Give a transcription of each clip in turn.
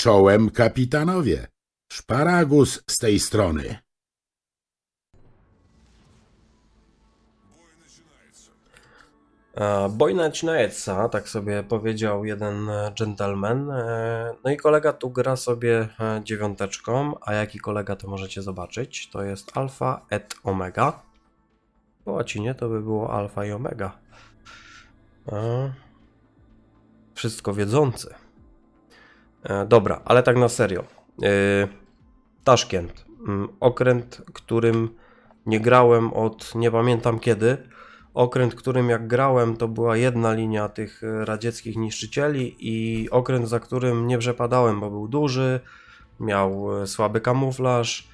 Czołem kapitanowie. Szparagus z tej strony. E, Wojna zaczynaється, tak sobie powiedział jeden e, gentleman. E, No i kolega tu gra sobie e, dziewiąteczką, a jaki kolega to możecie zobaczyć. To jest alfa et omega. Po łacinie to by było alfa i omega. E, Wszystko wiedzący. E, Dobra, ale tak na serio. E, Taszkent. Mm, Okręt, którym nie grałem od nie pamiętam kiedy. Okręt, którym jak grałem, to była jedna linia tych e, radzieckich niszczycieli i okręt, za którym nie przepadałem, bo był duży, miał słaby kamuflaż,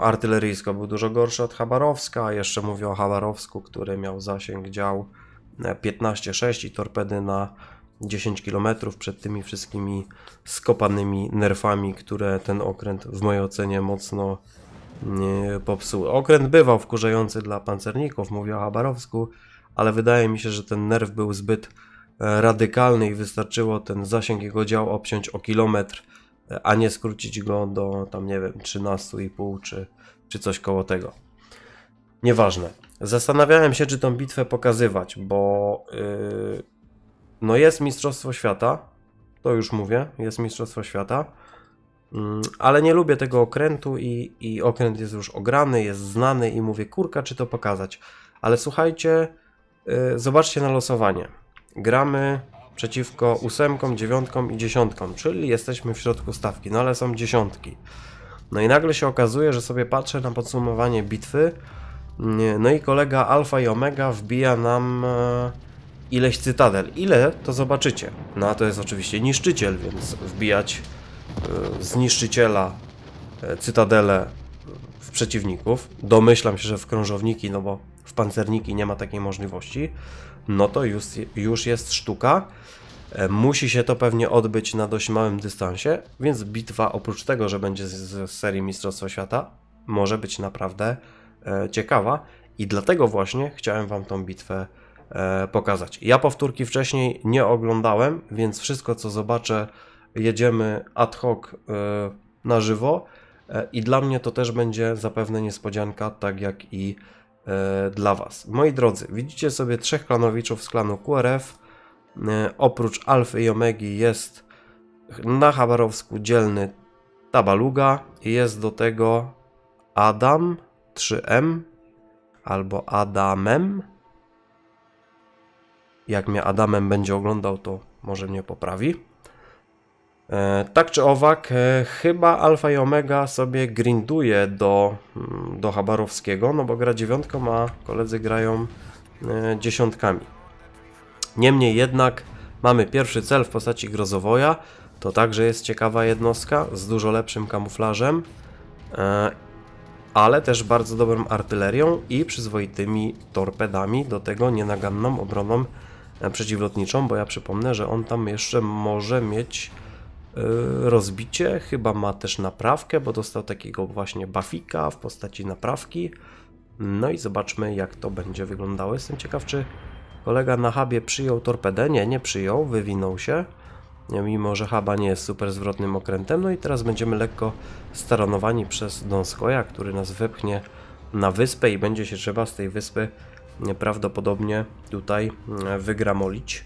artyleryjsko był dużo gorszy od Chabarowska, a jeszcze mówię o Chabarowsku, który miał zasięg dział e, 15,6 i torpedy na 10 km przed tymi wszystkimi skopanymi nerfami, które ten okręt w mojej ocenie mocno popsuły. Okręt bywał wkurzający dla pancerników, mówię o Chabarowsku, ale wydaje mi się, że ten nerw był zbyt e, radykalny i wystarczyło ten zasięg jego dział obciąć o kilometr, e, a nie skrócić go do tam nie wiem 13,5 czy, czy coś koło tego. Nieważne. Zastanawiałem się, czy tą bitwę pokazywać, bo yy, no jest Mistrzostwo Świata, to już mówię, jest Mistrzostwo Świata. Mm, Ale nie lubię tego okrętu i, i okręt jest już ograny, jest znany i mówię, kurka, czy to pokazać. Ale słuchajcie, y, zobaczcie na losowanie. Gramy przeciwko ósemkom, dziewiątkom i dziesiątkom, czyli jesteśmy w środku stawki, no ale są dziesiątki. No i nagle się okazuje, że sobie patrzę na podsumowanie bitwy, nie, no i kolega Alfa i Omega wbija nam e, ileś cytadel. Ile, to zobaczycie. No a to jest oczywiście niszczyciel, więc wbijać e, z niszczyciela e, cytadele w przeciwników. Domyślam się, że w krążowniki, no bo w pancerniki nie ma takiej możliwości. No to już, już jest sztuka. E, Musi się to pewnie odbyć na dość małym dystansie, więc bitwa oprócz tego, że będzie z, serii Mistrzostwa Świata, może być naprawdę e, ciekawa i dlatego właśnie chciałem Wam tą bitwę e, pokazać. Ja powtórki wcześniej nie oglądałem, więc wszystko co zobaczę jedziemy ad hoc e, na żywo e, i dla mnie to też będzie zapewne niespodzianka, tak jak i e, dla Was. Moi drodzy, widzicie sobie trzech klanowiczów z klanu QRF. E, Oprócz Alfy i Omegi jest na Chabarowsku dzielny Tabaluga jest do tego Adam 3M albo Adamem. Jak mnie Adamem będzie oglądał, to może mnie poprawi. E, tak czy owak, e, chyba Alfa i Omega sobie grinduje do, mm, do Chabarowskiego, no bo gra dziewiątką, a koledzy grają e, dziesiątkami. Niemniej jednak mamy pierwszy cel w postaci Grozowoja. To także jest ciekawa jednostka z dużo lepszym kamuflażem, ale też bardzo dobrą artylerią i przyzwoitymi torpedami, do tego nienaganną obroną przeciwlotniczą, bo ja przypomnę, że on tam jeszcze może mieć e, rozbicie, chyba ma też naprawkę, bo dostał takiego właśnie buffika w postaci naprawki. No i zobaczmy jak to będzie wyglądało. Jestem ciekaw, czy Kolega na hubie przyjął torpedę. Nie, nie przyjął, wywinął się. Mimo, że huba nie jest super zwrotnym okrętem. No i teraz będziemy lekko staranowani przez Donskoja, który nas wepchnie na wyspę i będzie się trzeba z tej wyspy prawdopodobnie tutaj e, wygramolić.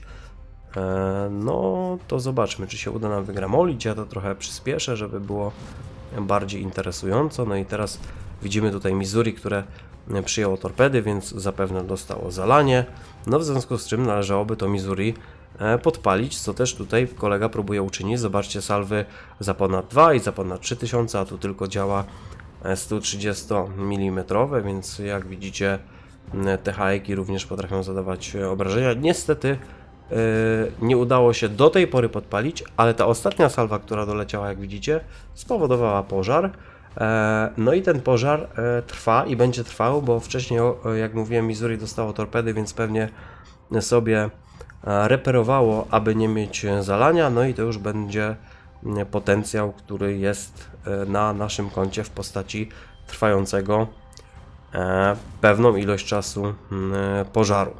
E, No to zobaczmy, czy się uda nam wygramolić. Ja to trochę przyspieszę, żeby było bardziej interesująco. No i teraz widzimy tutaj Missouri, które przyjęło torpedy, więc zapewne dostało zalanie. No w związku z czym należałoby to Missouri e, podpalić, co też tutaj kolega próbuje uczynić. Zobaczcie salwy za ponad 2 i za ponad 3000, a tu tylko działa e, 130 mm, więc jak widzicie te hajki również potrafią zadawać e, obrażenia. Niestety e, nie udało się do tej pory podpalić, ale ta ostatnia salwa, która doleciała, jak widzicie, spowodowała pożar. E, No i ten pożar e, trwa i będzie trwał, bo wcześniej, jak mówiłem, Missouri dostało torpedy, więc pewnie sobie e, reperowało, aby nie mieć e, zalania. No i to już będzie potencjał, który jest e, na naszym koncie w postaci trwającego e, pewną ilość czasu m, e, pożaru.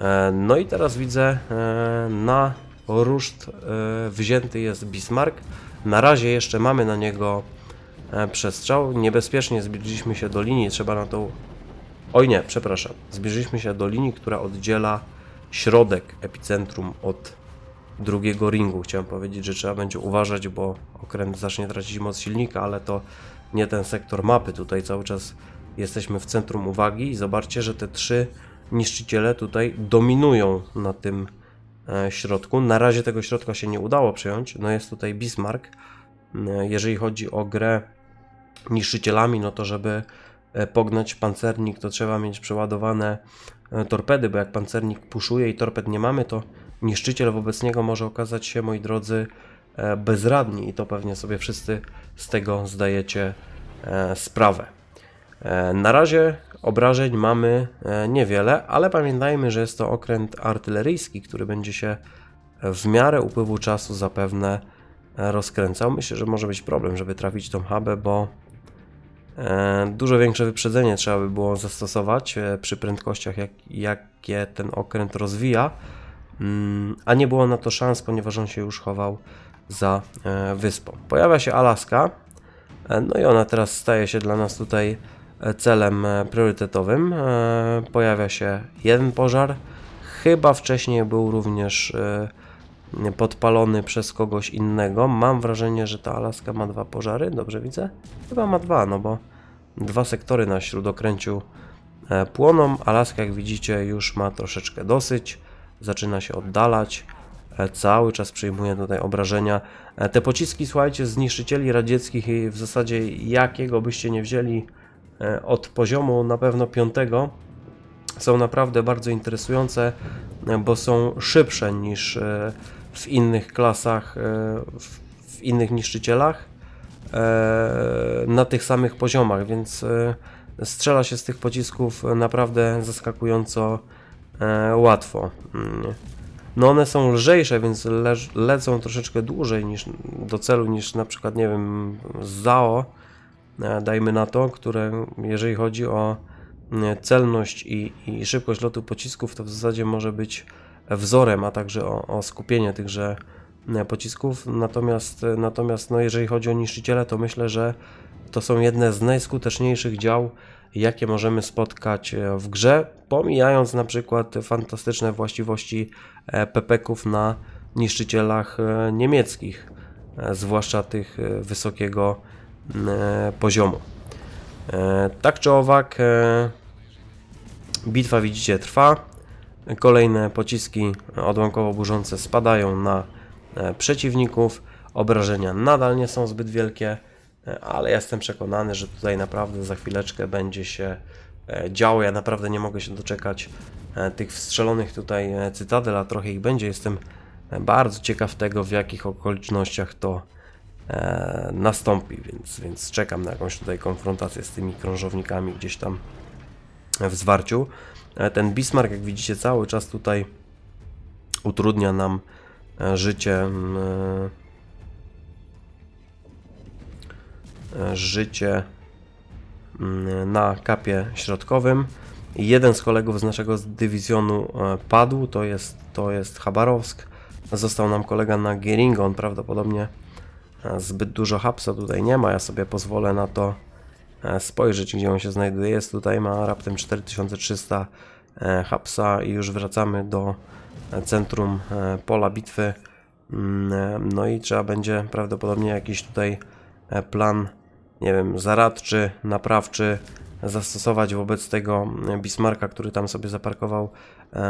E, No i teraz widzę e, na ruszt e, wzięty jest Bismarck. Na razie jeszcze mamy na niego e, przestrzał. Niebezpiecznie zbliżyliśmy się do linii, trzeba na tą... Oj nie, przepraszam. Zbliżyliśmy się do linii, która oddziela środek epicentrum od drugiego ringu. Chciałem powiedzieć, że trzeba będzie uważać, bo okręt zacznie tracić moc silnika, ale to nie ten sektor mapy. Tutaj cały czas jesteśmy w centrum uwagi i zobaczcie, że te trzy niszczyciele tutaj dominują na tym e, środku. Na razie tego środka się nie udało przejąć. No jest tutaj Bismarck. E, Jeżeli chodzi o grę niszczycielami, no to żeby e, pognać pancernik, to trzeba mieć przeładowane torpedy, bo jak pancernik puszuje i torped nie mamy, to niszczyciel wobec niego może okazać się, moi drodzy, bezradni i to pewnie sobie wszyscy z tego zdajecie sprawę. E, Na razie obrażeń mamy e, niewiele, ale pamiętajmy, że jest to okręt artyleryjski, który będzie się w miarę upływu czasu zapewne e, rozkręcał. Myślę, że może być problem, żeby trafić tą hubę, bo dużo większe wyprzedzenie trzeba by było zastosować przy prędkościach, jak, jakie ten okręt rozwija, Mm, a nie było na to szans, ponieważ on się już chował za wyspą. Pojawia się Alaska, no i ona teraz staje się dla nas tutaj celem e, priorytetowym. E, Pojawia się jeden pożar. Chyba wcześniej był również e, podpalony przez kogoś innego. Mam wrażenie, że ta Alaska ma dwa pożary. Dobrze widzę? Chyba ma dwa, no bo dwa sektory na śródokręciu płoną. Alaska, jak widzicie, już ma troszeczkę dosyć. Zaczyna się oddalać. Cały czas przyjmuje tutaj obrażenia. Te pociski, słuchajcie, z niszczycieli radzieckich i w zasadzie jakiego byście nie wzięli od poziomu na pewno piątego, są naprawdę bardzo interesujące, e, bo są szybsze niż e, w innych klasach, e, w, innych niszczycielach e, na tych samych poziomach, więc e, strzela się z tych pocisków naprawdę zaskakująco e, łatwo. Mm. No one są lżejsze, więc leż, lecą troszeczkę dłużej niż do celu niż na przykład, nie wiem, ZAO, e, dajmy na to, które jeżeli chodzi o e, celność i, i szybkość lotu pocisków, to w zasadzie może być wzorem, a także o, o skupienie tychże e, pocisków. Natomiast, e, natomiast no, jeżeli chodzi o niszczyciele, to myślę, że to są jedne z najskuteczniejszych dział, jakie możemy spotkać e, w grze, pomijając na przykład fantastyczne właściwości e, pepeków na niszczycielach e, niemieckich, e, zwłaszcza tych e, wysokiego e, poziomu. E, Tak czy owak, e, bitwa widzicie trwa. Kolejne pociski odłamkowo burzące spadają na e, przeciwników. Obrażenia nadal nie są zbyt wielkie, e, ale jestem przekonany, że tutaj naprawdę za chwileczkę będzie się e, działo. Ja naprawdę nie mogę się doczekać e, tych wstrzelonych tutaj e, cytadel, a trochę ich będzie. Jestem e, bardzo ciekaw tego, w jakich okolicznościach to e, nastąpi, więc, więc czekam na jakąś tutaj konfrontację z tymi krążownikami gdzieś tam w zwarciu. E, Ten Bismarck, jak widzicie, cały czas tutaj utrudnia nam e, życie. mm, e, Życie mm, na kapie środkowym. Jeden z kolegów z naszego dywizjonu e, padł, to jest, to jest Chabarowsk. Został nam kolega na Gieringo, on prawdopodobnie zbyt dużo hapsa tutaj nie ma. Ja sobie pozwolę na to e, spojrzeć, gdzie on się znajduje. Jest tutaj, ma raptem 4300 e, hapsa i już wracamy do e, centrum pola bitwy. Mm, No i trzeba będzie prawdopodobnie jakiś tutaj plan, nie wiem, zaradczy, naprawczy zastosować wobec tego Bismarcka, który tam sobie zaparkował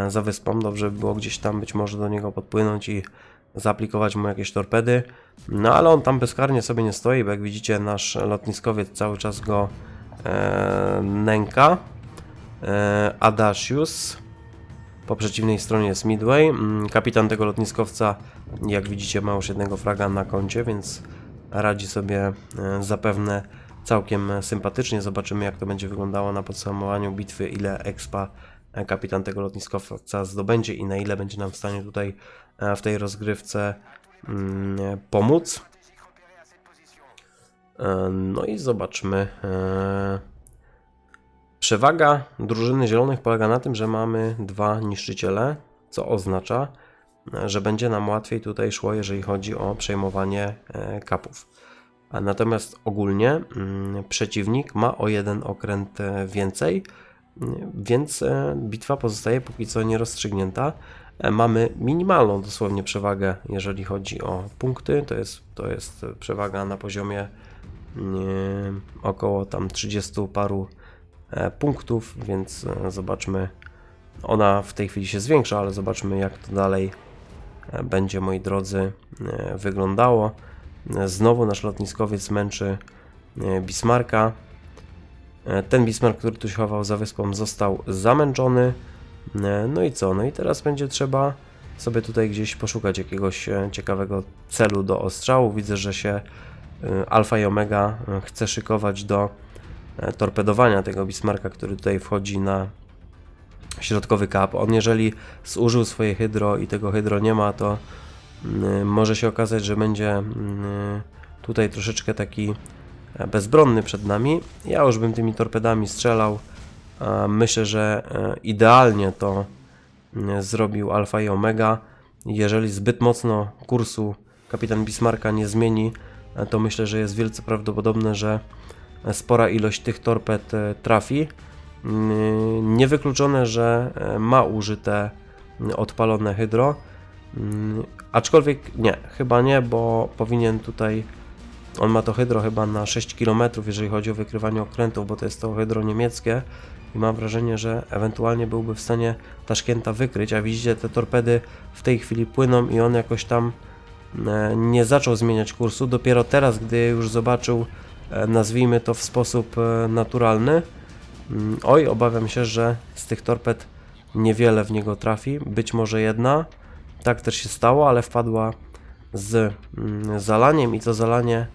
za wyspą. Dobrze by było gdzieś tam być może do niego podpłynąć i zaaplikować mu jakieś torpedy. No ale on tam bezkarnie sobie nie stoi, bo jak widzicie nasz lotniskowiec cały czas go e, nęka. E, Adacius. Po przeciwnej stronie jest Midway. Mm, Kapitan tego lotniskowca, jak widzicie, ma już jednego fraga na koncie, więc radzi sobie e, zapewne całkiem sympatycznie. Zobaczymy, jak to będzie wyglądało na podsumowaniu bitwy, ile expa kapitan tego lotniskowca zdobędzie i na ile będzie nam w stanie tutaj e, w tej rozgrywce mm, pomóc. E, No i zobaczmy. e, Przewaga drużyny zielonych polega na tym, że mamy dwa niszczyciele, co oznacza, że będzie nam łatwiej tutaj szło, jeżeli chodzi o przejmowanie kapów. Natomiast ogólnie mm, przeciwnik ma o jeden okręt więcej, więc e, bitwa pozostaje póki co nierozstrzygnięta. E, Mamy minimalną dosłownie przewagę, jeżeli chodzi o punkty. To jest, to jest przewaga na poziomie około tam 30 paru e, punktów, więc zobaczmy. Ona w tej chwili się zwiększa, ale zobaczmy jak to dalej będzie, moi drodzy, wyglądało. Znowu nasz lotniskowiec męczy Bismarcka. E, Ten Bismarck, który tu się chował za wyspą, został zamęczony. E, No i co? No i teraz będzie trzeba sobie tutaj gdzieś poszukać jakiegoś e, ciekawego celu do ostrzału. Widzę, że się e, Alfa i Omega e, chce szykować do e, torpedowania tego Bismarcka, który tutaj wchodzi na środkowy kap. On jeżeli zużył swoje hydro i tego hydro nie ma, to mm, może się okazać, że będzie mm, tutaj troszeczkę taki e, bezbronny przed nami. Ja już bym tymi torpedami strzelał. Myślę, że e, idealnie to mm, zrobił Alfa i Omega. Jeżeli zbyt mocno kursu kapitan Bismarcka nie zmieni, e, to myślę, że jest wielce prawdopodobne, że spora ilość tych torped e, trafi. Mm, Niewykluczone, że e, ma użyte mm, odpalone hydro. Aczkolwiek nie, chyba nie, bo powinien tutaj. On ma to hydro chyba na 6 km, jeżeli chodzi o wykrywanie okrętów, bo to jest to hydro niemieckie. I mam wrażenie, że ewentualnie byłby w stanie Taszkenta wykryć. A widzicie, te torpedy w tej chwili płyną i on jakoś tam e, nie zaczął zmieniać kursu. Dopiero teraz, gdy już zobaczył, e, nazwijmy to w sposób e, naturalny, Mm, Oj, obawiam się, że z tych torped niewiele w niego trafi. Być może jedna. Tak też się stało, ale wpadła z mm, zalaniem i to zalanie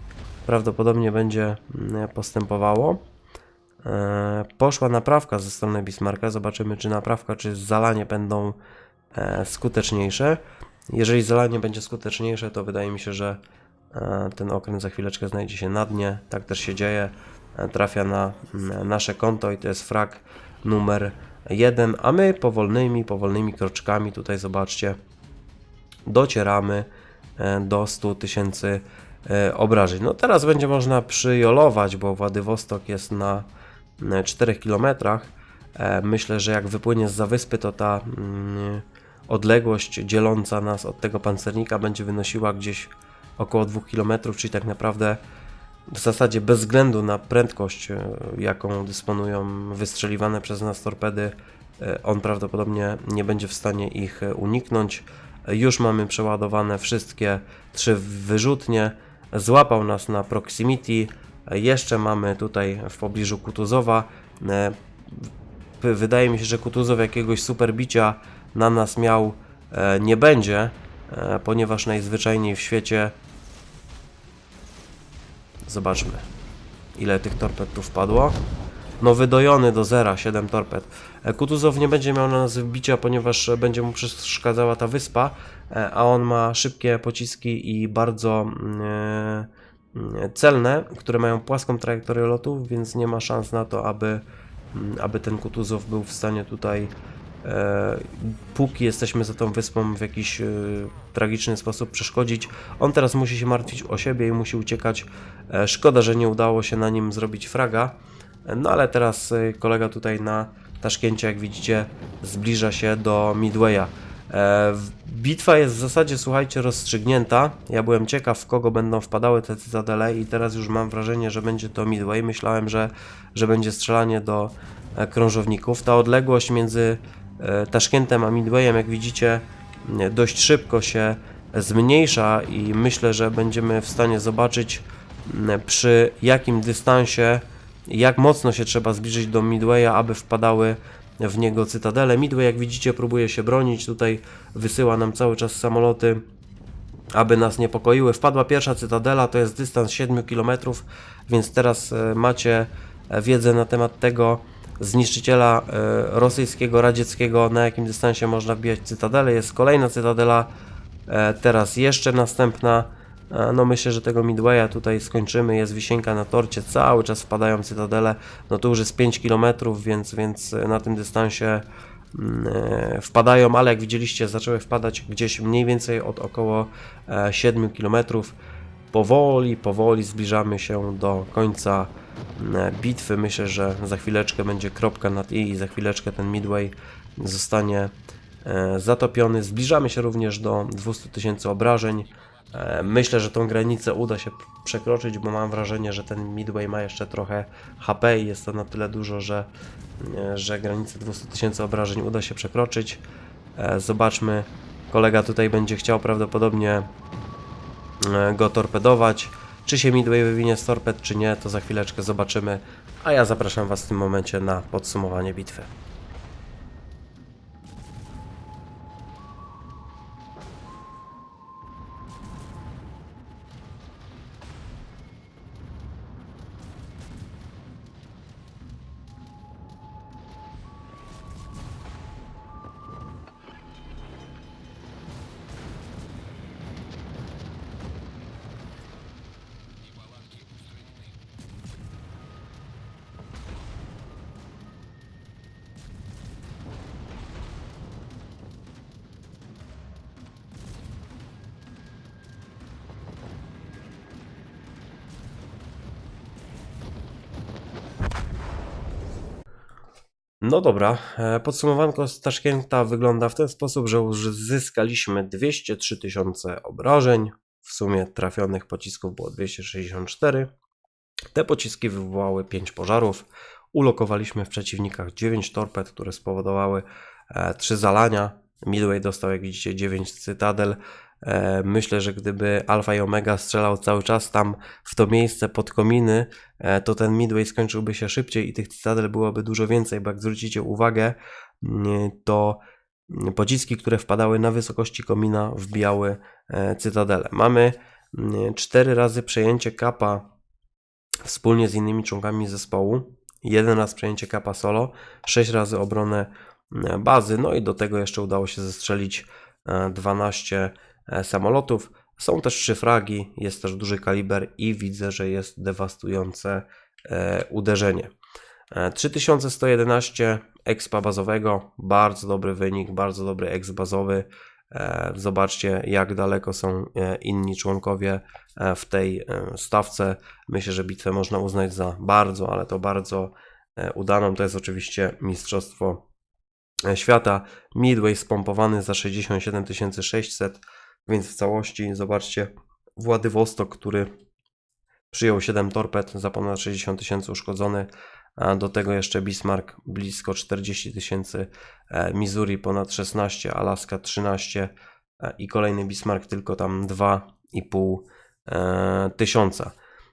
prawdopodobnie będzie mm, postępowało. E, Poszła naprawka ze strony Bismarcka. Zobaczymy, czy naprawka, czy zalanie będą e, skuteczniejsze. Jeżeli zalanie będzie skuteczniejsze, to wydaje mi się, że e, ten okręt za chwileczkę znajdzie się na dnie. Tak też się dzieje. Trafia na mm, nasze konto i to jest frak numer jeden, a my powolnymi, powolnymi kroczkami tutaj zobaczcie, docieramy do 100 tysięcy obrażeń. No teraz będzie można przyjolować, bo Władywostok jest na e, 4 kilometrach. E, Myślę, że jak wypłynie z wyspy, to ta mm, odległość dzieląca nas od tego pancernika będzie wynosiła gdzieś około 2 km, czyli tak naprawdę w zasadzie bez względu na prędkość, e, jaką dysponują wystrzeliwane przez nas torpedy, e, on prawdopodobnie nie będzie w stanie ich e, uniknąć. E, Już mamy przeładowane wszystkie trzy wyrzutnie. Złapał nas na proximity. Jeszcze mamy tutaj w pobliżu Kutuzowa. E, Wydaje mi się, że Kutuzow jakiegoś super bicia na nas miał e, nie będzie, e, ponieważ najzwyczajniej w świecie Zobaczmy, ile tych torped tu wpadło. No wydojony do zera, 7 torped. E, Kutuzow nie będzie miał na nas wbicia, ponieważ będzie mu przeszkadzała ta wyspa, e, a on ma szybkie pociski i bardzo mm, e, mm, celne, które mają płaską trajektorię lotu, więc nie ma szans na to, aby, mm, aby ten Kutuzow był w stanie tutaj póki jesteśmy za tą wyspą w jakiś tragiczny sposób przeszkodzić. On teraz musi się martwić o siebie i musi uciekać. E, szkoda, że nie udało się na nim zrobić fraga. No ale teraz e, kolega tutaj na Taszkencie, jak widzicie, zbliża się do Midwaya. E, Bitwa jest w zasadzie, słuchajcie, rozstrzygnięta. Ja byłem ciekaw, w kogo będą wpadały te cytadele i teraz już mam wrażenie, że będzie to Midway. Myślałem, że, że będzie strzelanie do e, krążowników. Ta odległość między e, Taszkentem a Midwayem, jak widzicie, dość szybko się zmniejsza i myślę, że będziemy w stanie zobaczyć przy jakim dystansie, jak mocno się trzeba zbliżyć do Midwaya, aby wpadały w niego cytadele. Midway, jak widzicie, próbuje się bronić, tutaj wysyła nam cały czas samoloty, aby nas niepokoiły. Wpadła pierwsza cytadela, to jest dystans 7 km, więc teraz e, macie e, wiedzę na temat tego zniszczyciela e, rosyjskiego, radzieckiego, na jakim dystansie można wbijać cytadelę. Jest kolejna cytadela, teraz jeszcze następna. E, No myślę, że tego Midwaya tutaj skończymy, jest wisienka na torcie, cały czas wpadają cytadele, no to już jest 5 km, więc, więc na tym dystansie mm, e, wpadają, ale jak widzieliście, zaczęły wpadać gdzieś mniej więcej od około e, 7 km. Powoli, powoli zbliżamy się do końca mm, bitwy. Myślę, że za chwileczkę będzie kropka nad i i za chwileczkę ten Midway zostanie e, zatopiony. Zbliżamy się również do 200 tysięcy obrażeń. E, Myślę, że tą granicę uda się przekroczyć, bo mam wrażenie, że ten Midway ma jeszcze trochę HP i jest to na tyle dużo, że, e, że granicę 200 tysięcy obrażeń uda się przekroczyć. E, Zobaczmy, kolega tutaj będzie chciał prawdopodobnie go torpedować. Czy się Midway wywinie z torped, czy nie, to za chwileczkę zobaczymy. A ja zapraszam Was w tym momencie na podsumowanie bitwy. No dobra, e, podsumowanko z Taszkenta wygląda w ten sposób, że uzyskaliśmy 203 tysiące obrażeń, w sumie trafionych pocisków było 264. Te pociski wywołały 5 pożarów, ulokowaliśmy w przeciwnikach 9 torped, które spowodowały 3 zalania. Midway dostał, jak widzicie, 9 cytadel. E, Myślę, że gdyby Alpha i Omega strzelał cały czas tam w to miejsce pod kominy, e, to ten Midway skończyłby się szybciej i tych cytadel byłoby dużo więcej, bo jak zwrócicie uwagę, mm, to pociski, które wpadały na wysokości komina, wbijały e, cytadele. Mamy mm, cztery razy przejęcie kapa wspólnie z innymi członkami zespołu, jeden raz przejęcie kapa solo, sześć razy obronę mm, bazy, no i do tego jeszcze udało się zestrzelić e, 12 e, samolotów. Są też trzy fragi, jest też duży kaliber i widzę, że jest dewastujące e, uderzenie. E, 3111 expa bazowego, bardzo dobry wynik, bardzo dobry ex bazowy. E, Zobaczcie, jak daleko są e, inni członkowie e, w tej e, stawce. Myślę, że bitwę można uznać za bardzo, ale to bardzo e, udaną. To jest oczywiście Mistrzostwo e, Świata. Midway spompowany za 67 600, więc w całości zobaczcie Władywostok, który przyjął 7 torped za ponad 60 tysięcy uszkodzony, a do tego jeszcze Bismarck blisko 40 tysięcy, e, Missouri ponad 16, Alaska 13 e, i kolejny Bismarck tylko tam 2,5 e, tysiąca.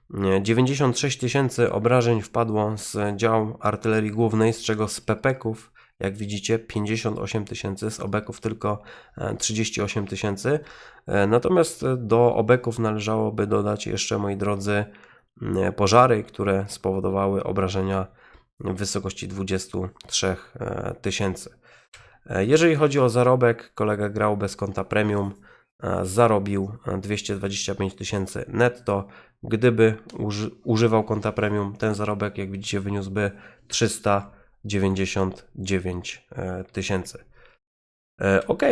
Nie, 96 tysięcy obrażeń wpadło z dział artylerii głównej, z czego z pepeków, jak widzicie, 58 tysięcy, z obeków tylko e, 38 tysięcy. E, natomiast e, do obeków należałoby dodać jeszcze, moi drodzy, pożary, które spowodowały obrażenia w wysokości 23 tysięcy. Jeżeli chodzi o zarobek, kolega grał bez konta premium, zarobił 225 tysięcy netto. Gdyby używał konta premium, ten zarobek, jak widzicie, wyniósłby 300 000 99 e, tysięcy. E, ok,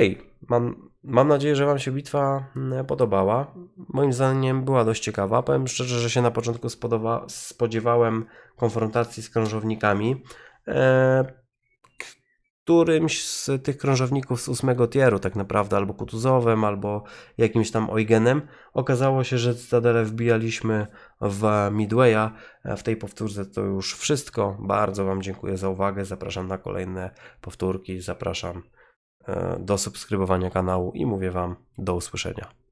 mam, mam nadzieję, że Wam się bitwa mm, podobała. Moim zdaniem była dość ciekawa. Powiem szczerze, że się na początku spodoba, spodziewałem konfrontacji z krążownikami. E, którymś z tych krążowników z ósmego tieru, tak naprawdę, albo Kutuzowem, albo jakimś tam Eugenem. Okazało się, że Cytadele wbijaliśmy w Midwaya. W tej powtórce to już wszystko. Bardzo Wam dziękuję za uwagę. Zapraszam na kolejne powtórki. Zapraszam e, do subskrybowania kanału i mówię Wam do usłyszenia.